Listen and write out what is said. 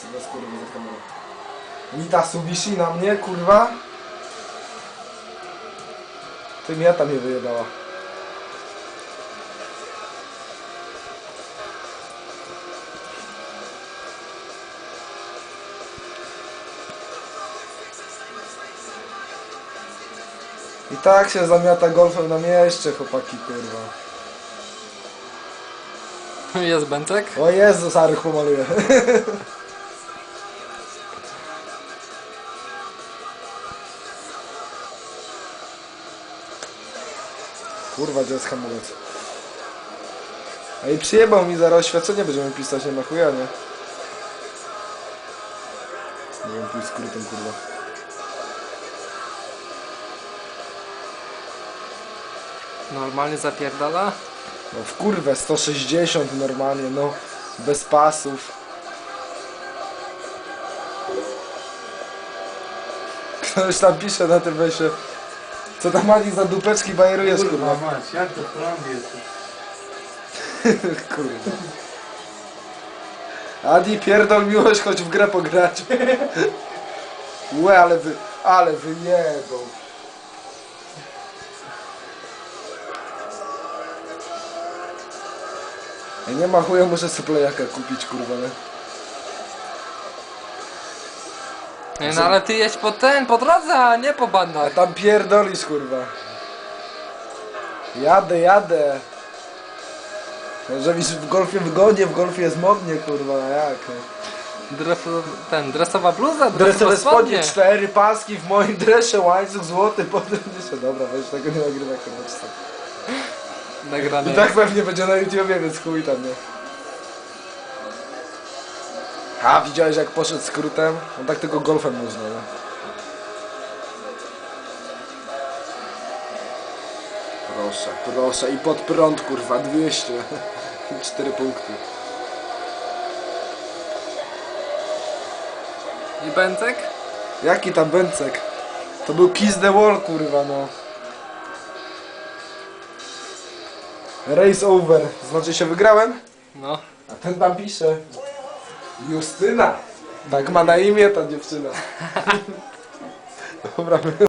Co za skurwy za kamerą. Nitasu wisi na mnie, kurwa. Ty mnie tam mnie wyjebała. I tak się zamiata golfem na mieście, chłopaki, kurwa. Jest Bęcek? O Jezus, Arych pomaluje. Kurwa, gdzie jest hamulec? Ej, przyjebał mi zaraz oświadczenie, będziemy pisać, nie ma chuja, nie? Nie wiem, pójść skrótem, kurwa. Normalnie zapierdala? No w kurwę, 160 normalnie, no. Bez pasów. Ktoś tam pisze na tym wesie. Co tam Ani za dupeczki bajerujesz, kurwa? mać, jak to jest? Kurwa. Adi, pierdol miłość, choć w grę pograć. Łe, ale wy, ale wyjebał. Ej, nie ma chuja, muszę sobie plejaka kupić, kurwa, nie? Nie, no ale ty jedź po ten, po drodze, a nie po A bandach. tam pierdolisz, kurwa. Jadę, jadę. Że w golfie wygodnie, w golfie jest modnie, kurwa, no jak? no. Dres, ten, dresowa bluza, Dresowe dresowe spodnie, cztery paski w moim dresie, łańcuch złoty, potem jeszcze, dobra, weź tego nie nagrywa, kurwa, czy tak. Nagrane. I tak pewnie będzie na YouTubie, więc chuj tam, nie? A, widziałeś jak poszedł skrótem? No tak tylko golfem można, nie? Proszę, proszę i pod prąd, kurwa, 200. 4 punkty. I Bęcek? Jaki tam bęcek? To był Kiss the Wall, kurwa, no. Race over. Znaczy się wygrałem? No. A ten tam pisze. Justyna. Tak ma na imię ta dziewczyna. Dobra.